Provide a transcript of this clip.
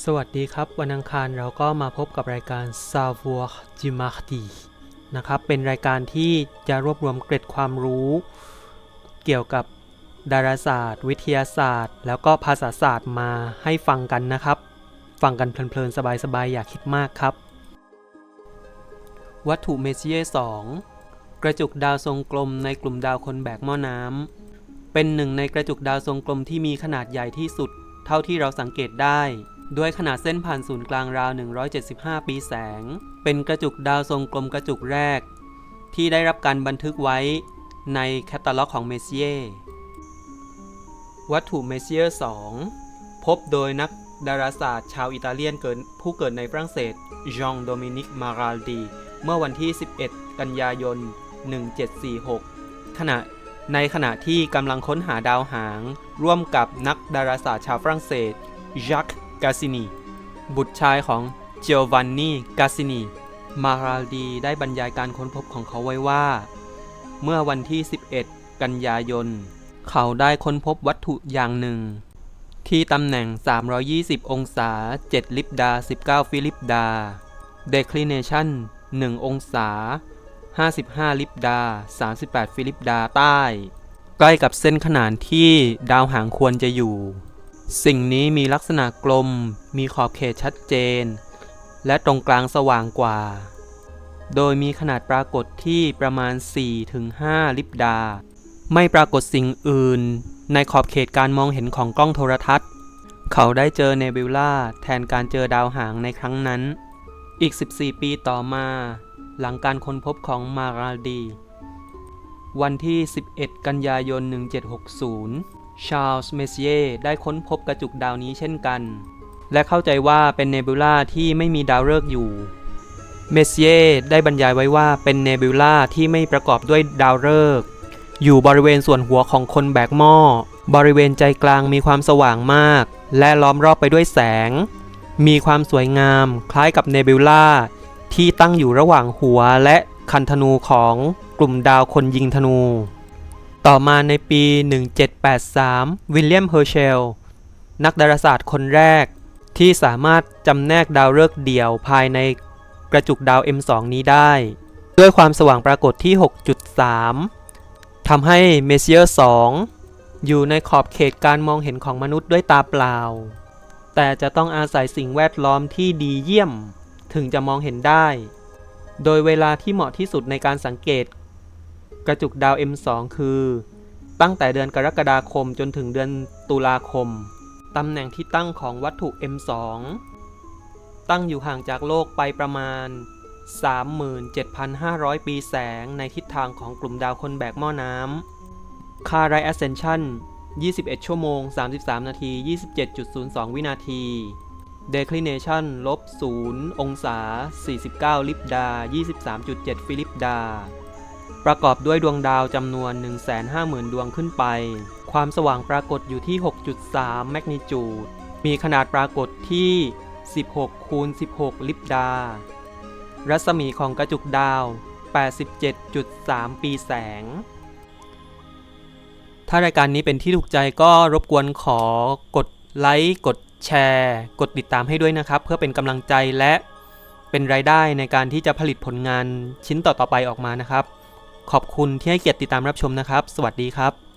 สวัสดีครับ วันอังคารเราก็มาพบกับรายการ Savoir du Mardi นะครับ เป็นรายการที่จะรวบรวมเกร็ดความรู้ เกี่ยวกับดาราศาสตร์ วิทยาศาสตร์ แล้วก็ภาษาศาสตร์มาให้ฟังกันนะครับ ฟังกันเพลินๆ สบายๆ อย่าคิดมากครับ วัตถุเมเซีย2กระจุกดาวทรงกลมในกลุ่มดาวคนแบกหม้อน้ำเป็นหนึ่งในกระจุกดาวทรงกลมที่มีขนาดใหญ่ที่สุด เท่าที่เราสังเกตได้ ด้วยขนาดเส้นผ่านศูนย์กลางราว 175 ปีแสง เป็นกระจุกดาวทรงกลมกระจุกแรก ที่ได้รับการบันทึกไว้ในแคตตาล็อกของเมเซียวัตถุเมเซีย2 พบโดยนักดาราศาสตร์ชาวอิตาเลียนเกิดผู้เกิดในฝรั่งเศสจองโดมินิกมาราลดี เมื่อวันที่ 11 กันยายน 1746 ขณะในขณะที่กำลังค้นหาดาวหาง ร่วมกับนักดาราศาสตร์ชาวฝรั่งเศสจัก กาซินี บุตรชายของเจ o วานนีกาซินี มาราลดีได้บรรยายการค้นพบของเขาไว้ว่า เมื่อวันที่ 11 กันยายน เขาได้ค้นพบวัตถุอย่างหนึ่ง ที่ตำแหน่ง 320 องศา 7 ลิปดา 19 ฟิลิปดา declination 1 องศา 55 ลิปดา 38 ฟิลิปดาใต้ ใกล้กับเส้นขนานที่ดาวหางควรจะอยู่ สิ่งนี้มีลักษณะกลม มีขอบเขตชัดเจน และตรงกลางสว่างกว่า โดยมีขนาดปรากฏที่ประมาณ 4-5 ลิปดา ไม่ปรากฏสิ่งอื่น ในขอบเขตการมองเห็นของกล้องโทรทัศน์ เขาได้เจอเนบิวลาแทนการเจอดาวหางในครั้งนั้น อีก 14 ปีต่อมา หลังการค้นพบของมาราดี วันที่ 11 กันยายน 1760 ชาร์ลส์เมเซียได้ค้นพบกระจุกดาวนี้เช่นกัน และเข้าใจว่าเป็นเนบิวลาที่ไม่มีดาวฤกษ์อยู่ เมเซียได้บรรยายไว้ว่าเป็นเนบิวลาที่ไม่ประกอบด้วยดาวฤกษ์อยู่บริเวณส่วนหัวของคนแบกหม้อ บริเวณใจกลางมีความสว่างมาก และล้อมรอบไปด้วยแสง มีความสวยงามคล้ายกับเนบิวลาที่ตั้งอยู่ระหว่างหัวและคันธนูของกลุ่มดาวคนยิงธนู ต่อมาในปี 1783 วิลเลียม เฮอร์เชล นักดาราศาสตร์คนแรก ที่สามารถจำแนกดาวฤกษ์เดี่ยวภายในกระจุกดาว M2 นี้ได้ ด้วยความสว่างปรากฏที่ 6.3 ทำให้เมเซียร์2 อยู่ในขอบเขตการมองเห็นของมนุษย์ด้วยตาเปล่า แต่จะต้องอาศัยสิ่งแวดล้อมที่ดีเยี่ยม ถึงจะมองเห็นได้ โดยเวลาที่เหมาะที่สุดในการสังเกต กระจุกดาว M2 คือ ตั้งแต่เดือนกรกฎาคมจนถึงเดือนตุลาคม ตำแหน่งที่ตั้งของวัตถุ M2 ตั้งอยู่ห่างจากโลกไปประมาณ 37,500 ปีแสงในทิศทางของกลุ่มดาวคนแบกหม้อน้ำค่าไร ascension 21 ชั่วโมง 33 นาที 27.02 วินาที declination ลบ 0 องศา 49 ลิปดา 23.7 ฟิลิปดา ประกอบด้วยดวงดาวจำนวน 150,000 ดวงขึ้นไป ความสว่างปรากฏอยู่ที่ 6.3 แมกนิจูด มีขนาดปรากฏที่ 16 คูณ 16 ลิปดา รัศมีของกระจุกดาว 87.3 ปีแสง ถ้ารายการนี้เป็นที่ถูกใจก็รบกวนขอกดไลค์ กดแชร์ กดติดตามให้ด้วยนะครับ เพื่อเป็นกำลังใจและเป็นรายได้ในการที่จะผลิตผลงานชิ้นต่อๆไปออกมานะครับ ขอบคุณที่ให้เกียรติติดตามรับชมนะครับ สวัสดีครับ